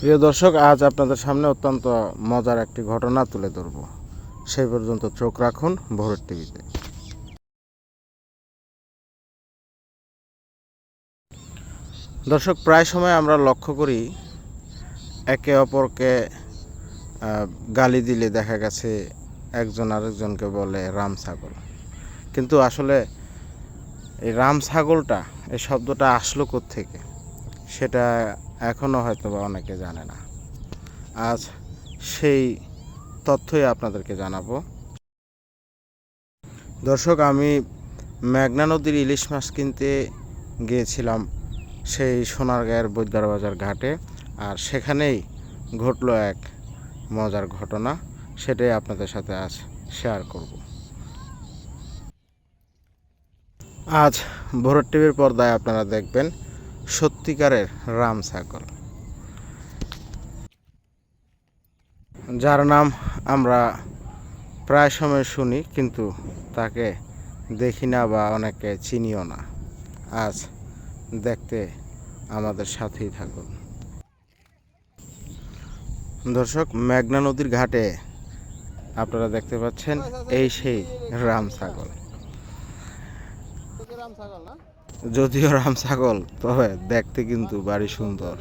প্রিয় দর্শক, আজ আপনাদের সামনে অত্যন্ত মজার একটি ঘটনা তুলে ধরব। সেই পর্যন্ত চোখ রাখুন ভোরের টিভিতে। দর্শক, প্রায় সময় আমরা লক্ষ্য করি, একে অপরকে গালি দিলে দেখা গেছে একজন আরেকজনকে বলে রাম ছাগল। কিন্তু আসলে এই রাম ছাগলটা, এই শব্দটা আসলো থেকে সেটা এখনও হয়তো বা অনেকে জানে না। আজ সেই তথ্যই আপনাদেরকে জানাব। দর্শক, আমি মেঘনা নদীর ইলিশ মাছ কিনতে গিয়েছিলাম সেই সোনারগাঁয়ের বৈদ্যার বাজার ঘাটে আর সেখানেই ঘটলো এক মজার ঘটনা। সেটাই আপনাদের সাথে আজ শেয়ার করব। আজ ভোরের টিভির পর্দায় আপনারা দেখবেন সত্যিকারের রাম ছাগল। যার নাম আমরা প্রায় সময় শুনি, কিন্তু তাকে দেখি না বা অনেকে চিনিও না। আজ দেখতে আমাদের সাথেই থাকুন। দর্শক, মেঘনা নদীর ঘাটে আপনারা দেখতে পাচ্ছেন এই সেই রাম ছাগল। রাম ছাগল না? যদিও রাম ছাগল তবে দেখতে কিন্তু বাড়ি সুন্দর।